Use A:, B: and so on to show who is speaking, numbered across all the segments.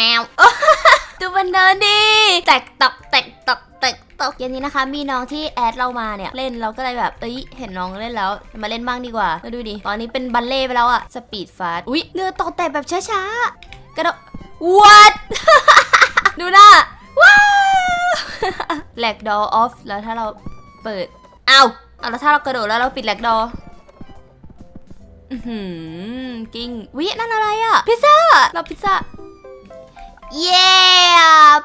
A: มวดูมันเดินดิแตกตอกแตกตอกแตกตกเย็นนี้นะคะ มีน้องที่แอดเรามาเนี่ยเล่นเราก็เลยแบบเอ้ยเห็นน้องเล่นแล้วมาเล่นบ้างดีกว่าแล้วดูดิตอนนี้เป็นบัลเล่ต์ไปแล้วอะสปีดฟาสอุ้ยเนื้อตกแตกแบบช้าๆกระโดด what ดูหน้าว้าวแหลกดอออฟแล้วถ้าเราเปิดอ้าวเอาแล้วถ้าเรากระโดดแล้วเราปิดแหลกดออือหือกิ้งวินั่นอะไรอะพิซซ่าเราพิซซ่า เย้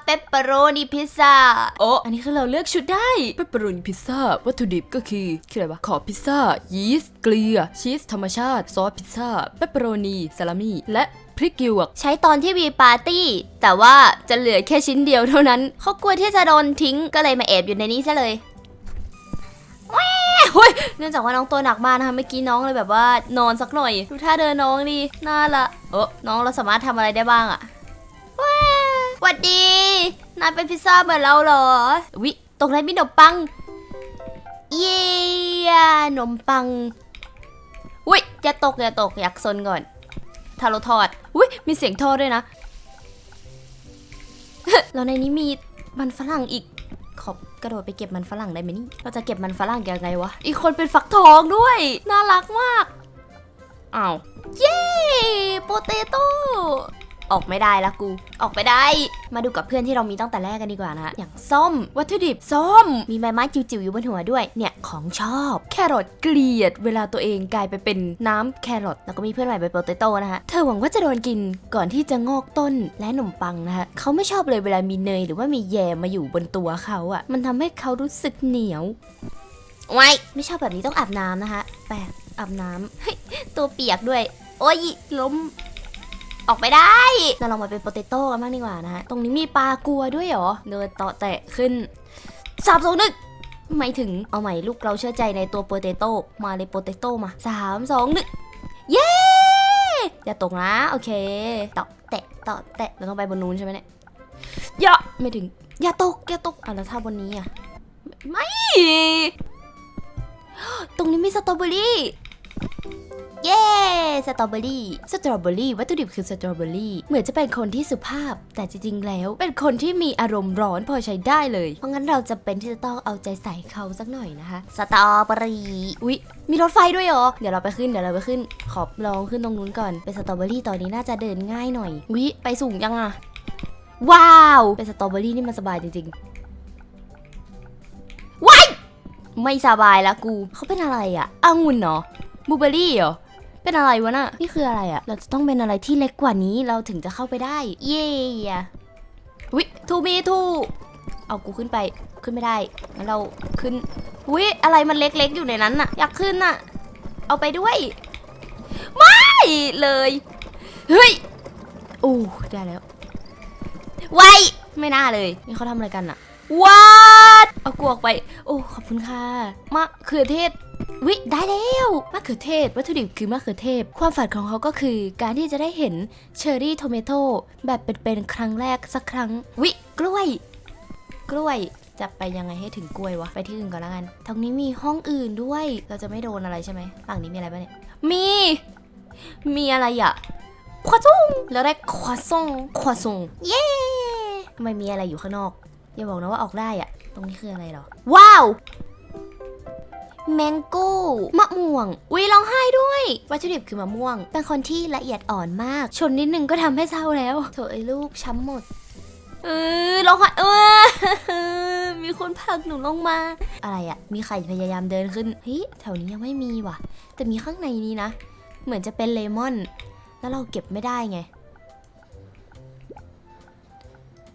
A: เปปเปอโรนีพิซซ่าโอ้อันนี้คือเราเลือกชุดได้
B: เปปเปอโรนีพิซซ่าวัตถุดิบก็คือคืออะไรวะขอบพิซซ่า ยีสต์เกลือ ชีสธรรมชาติ ซอสพิซซ่าเปปเปอโรนีซาลามี่และพริกหยวก
A: ใช้ตอนที่มีปาร์ตี้ แต่ว่าจะเหลือแค่ชิ้นเดียวเท่านั้นเขากลัวที่จะโดนทิ้งก็เลยมาแอบอยู่ในนี้ซะเลยแว่เฮ้ยเนื่องจากว่าน้องตัวหนักมากนะคะเมื่อกี้น้องเลยแบบว่านอนสักหน่อย ดูท่าเดินน้องดีน่าละเออน้องเราสามารถทำอะไรได้บ้างอะแว้ห วัดดี นายเป็นพิซซ่าเหมือนเราเหรอ วิ ตรงนั้นมีขนมปัง เย้ขนมปังอุ้ยอย่าตกอย่าตกอยากซนก่อนถ้าเราทอดอุ้ยมีเสียงทอดด้วยนะ แล้วในนี้มีมันฝรั่งอีก ขอบกระโดดไปเก็บมันฝรั่งได้ไหมนี่ เราจะเก็บมันฝรั่งยังไงวะ อีกคนเป็นฟักทองด้วย น่ารักมาก อ้าว เย้โปเตโต้ ออกไม่ได้ละกู ออกไปได้ มาดูกับเพื่อนที่เรามีตั้งแต่แรกกันดีกว่านะอย่างส้ม วัตถุดิบส้ม มีใบไม้จิ๋วๆอยู่บนหัวด้วย เนี่ยของชอบ
B: แครอทเกลียด เวลาตัวเองกลายไปเป็นน้ำแครอท
A: แล้วก็มีเพื่อนใหม่เป็นโปเตโต้นะคะ
B: เธอหวังว่าจะโดนกินก่อนที่จะงอกต้นและขนมปังนะคะเขาไม่ชอบเลยเวลามีเนยหรือว่ามีแยมมาอยู่บนตัวเขาอะ่ะ มันทำให้เขารู้สึกเหนียว
A: ไว้ไม่ชอบแบบนี้ต้องอาบน้ำนะคะแปดอาบน้ำเฮ้ยตัวเปียกด้วย โอ้ยล้ม ออกไปได้เราลองมาเป็นโปเตโต้กันบ้างดีกว่านะฮะ ตรงนี้มีปลากลัวด้วยเหรอ เดินตาะแตะขึ้นสามสองหนึ่งไม่ถึง เอาใหม่ลูกเราเชื่อใจในตัวโปเตโต้ มาเลยโปเตโต้มาสามสองหนึ่งเย้ อย่าตกนะ โอเคตาะแตะตาะแตะเราต้องไปบนนู้นใช่ไหมเนี่ยอย่าไม่ถึง อย่าตก อย่าตกอะแล้วถ้าบนนี้อะ ไม่ ตรงนี้มีสตรอเบอรี่ เย้ สตรอเบอรี่
B: สตรอเบอรี่วัตถุดิบคือสตรอเบอรี่ เหมือนจะเป็นคนที่สุภาพ แต่จริงๆ แล้ว เป็นคนที่มีอารมณ์ร้อนพอใช้ได้เลย
A: เพราะงั้นเราจะเป็นที่จะต้องเอาใจใส่เขาสักหน่อยนะคะ สตรอเบอรี่
B: อุ๊ย
A: มีรถไฟด้วยเหรอ เดี๋ยวเราไปขึ้น เดี๋ยวเราไปขึ้น ขอบลองขึ้นตรงนู้นก่อน เป็นสตรอเบอรี่ตอนนี้น่าจะเดินง่ายหน่อยวิไปสูงยังอะว้าว เป็นสตรอเบอรี่นี่มันสบายจริงๆว้ายไม่สบายละกู เขาเป็นอะไรอะองุ่นเหรอ
B: บลูเบอรี่เหรอ
A: เป็นอะไรวะน่ะ นี่คืออะไรอะเราจะต้องเป็นอะไรที่เล็กกว่านี้เราถึงจะเข้าไปได้ เย้วิทูมีทูเอากูขึ้นไปขึ้นไม่ได้งั้นเราขึ้นวิอะไรมันเล็กๆอยู่ในนั้นน่ะ อยากขึ้นน่ะ เอาไปด้วย ไม่เลย เฮ้ย
B: โอ้ได้แล้ว
A: ไว้ไม่น่าเลย นี่เขาทำอะไรกันอะวัดเอากูออกไป โอ้ขอบคุณค่ะมะเขือเทศ วิได้แล้ว
B: มะเขือเทศ วัตถุดิบคือมะเขือเทศ ความฝันของเขาก็คือการที่จะได้เห็นเชอร์รี่โทเมโต้แบบเป็นๆครั้งแรกสักครั้ง
A: วิกล้วย กล้วยจะไปยังไงให้ถึงกล้วยวะ ไปที่อื่นก่อนล้วกันทางนี้มีห้องอื่นด้วย เราจะไม่โดนอะไรใช่ไหมฝั่งนี้มีอะไรบ้างเนี่ย มี มีอะไรอะควาซ่งแล้วได้ควาซ่งควาซ่งเย้ทำไมมีอะไรอยู่ข้างนอก อย่าบอกนะว่าออกได้อะตรงนี้คืออะไรหรอ ว้าว แมงโก้มะม่วงวิร้องไห้ด้วย วัตถุดิบคือมะม่วง เป็นคนที่ละเอียดอ่อนมาก ชนนิดนึงก็ทำให้เศร้าแล้วโถไอ้ลูกช้ำหมด เออร้องไห้เออมีคนผลักหนูลงมา อะไรอะมีใครพยายามเดินขึ้นเฮ้ยแถวนี้ยังไม่มีว่ะ แต่มีข้างในนี้นะ เหมือนจะเป็นเลมอน แล้วเราเก็บไม่ได้ไง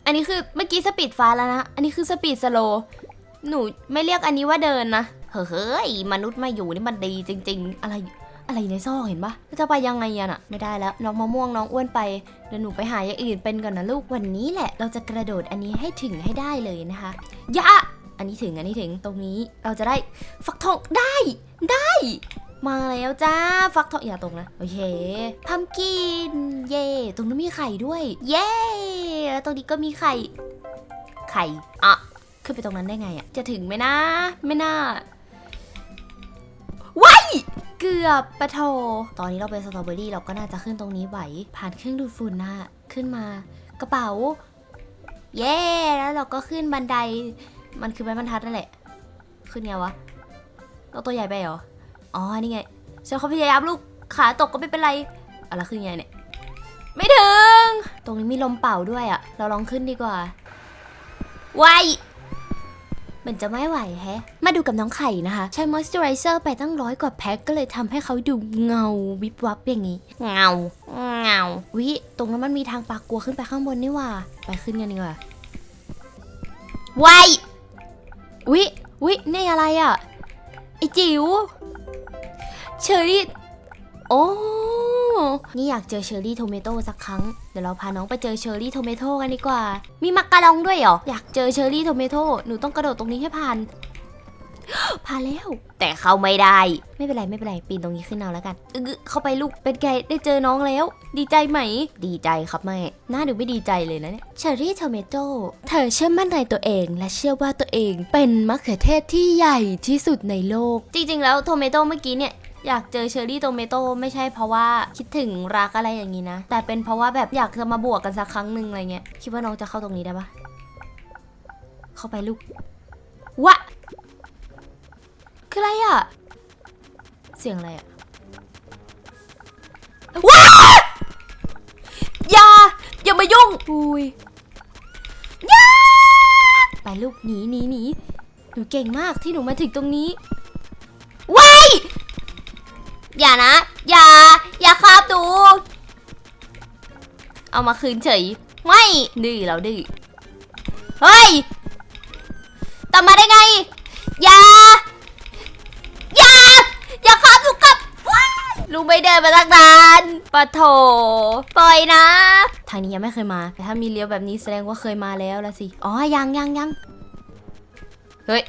A: อันนี้คือเมื่อกี้สปีดฟ้าแล้วนะ อันนี้คือสปีดสโลว์หนูไม่เรียกอันนี้ว่าเดินนะ เฮ้ยมนุษย์มาอยู่นี่มันดีจริง ๆ อะไรอะไรในซอกเห็นปะจะไปยังไงอะน่ะ ไม่ได้แล้วน้องมะม่วงน้องอ้วนไปเดี๋ยวหนูไปหาอย่างอื่นเป็นก่อนนะลูกวันนี้แหละ เราจะกระโดดอันนี้ให้ถึงให้ได้เลยนะคะยะอันนี้ถึงอันนี้ถึงตรงนี้เราจะได้ฟักทองได้ได้ มาแล้วจ้าฟักทองอย่าตรงนะโอเคพัมกินเย่ตรงนู้นมีไข่ด้วย เย่แล้วตรงนี้ก็มีไข่ ไข่อะขึ้นไปตรงนั้นได้ไงอะจะถึงไหมนะ ไม่น่า ว้ายเกือบปะโทตอนนี้เราเป็นสตรอเบอรี่เราก็น่าจะขึ้นตรงนี้ไหว ผ่านเครื่องดูดฝุ่นนะขึ้นมากระเป๋า เย้ แล้วเราก็ขึ้นบันได มันคือไม้บรรทัดนั่นแหละ ขึ้นไงวะเราตัวใหญ่ไปเหรอ อ๋อ นี่ไงฉันเขาพยายามลูกขาตกก็ไม่เป็นไรอะไรขึ้นไงเนี่ย ไม่ถึง ตรงนี้มีลมเป่าด้วยอะเราลองขึ้นดีกว่าไว มันจะไม่ไหวแฮะ มาดูกับน้องไข่นะคะ ใช้มอยส์เจอไรเซอร์ไปตั้งร้อยกว่าแพ็คก็เลยทำให้เขาดูเงาวิบวับอย่างนี้ เงา เงา วิตรงนั้นมันมีทางปากกลัวขึ้นไปข้างบนนี่หว่า ไปขึ้นกันดีกว่าไววิวินี่อะไรอะไอจิ๋วเชอรี่โอ้ นี่อยากเจอเชอร์รี่โทเมโต้สักครั้ง เดี๋ยวเราพาน้องไปเจอเชอร์รี่โทเมโต้กันดีกว่า มีมักกะลองด้วยเหรอ อยากเจอเชอร์รี่โทเมโต้หนูต้องกระโดดตรงนี้ให้ผ่าน ผ่านแล้ว แต่เข้าไม่ได้ ไม่เป็นไรไม่เป็นไรปีนตรงนี้ขึ้นเอาแล้วกันอึกเข้าไปลูก เป็นไงได้เจอน้องแล้ว ดีใจไหม ดีใจครับแม่น่าดูไม่ดีใจเลยนะเนี่ย เชอร์รี่โทเมโต้เธอเชื่อมั่นในตัวเอง และเชื่อว่าตัวเองเป็นมะเขือเทศที่ใหญ่ที่สุดในโลก จริงๆ แล้วโทเมโต้เมื่อกี้เนี่ย อยากเจอเชอร์รี่โตเมโต้ไม่ใช่เพราะว่าคิดถึงรักอะไรอย่างนี้นะ แต่เป็นเพราะว่าแบบอยากจะมาบวกกันสักครั้งหนึ่งอะไรเงี้ย คิดว่าน้องจะเข้าตรงนี้ได้ปะเข้าไปลูกวะคืออะไรอะเสียงอะไรอะว้าอย่า อย่ามายุ่งอุ้ยอย่าไปลูกหนีหนีหนีหนูเก่งมากที่หนูมาถึงตรงนี้ว้าย อย่านะ อย่า อย่าคาบดู เอามาคืนเฉย ไม่ ดื้อเราดื้อ เฮ้ยตามมาได้ไง อย่า อย่า อย่าคาบดูกับลุงไม่เดินมาตั้งนานปะโถ ปล่อยนะ ทางนี้ยังไม่เคยมา แต่ถ้ามีเลี้ยวแบบนี้แสดงว่าเคยมาแล้วละสิ อ๋อ ยังยังยังเฮ้ย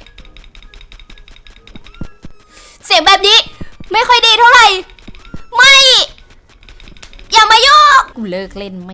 A: เสียงแบบนี้ ไม่ค่อยดีเท่าไหร่ ไม่ อย่ามายุกูเลิกเล่นไม่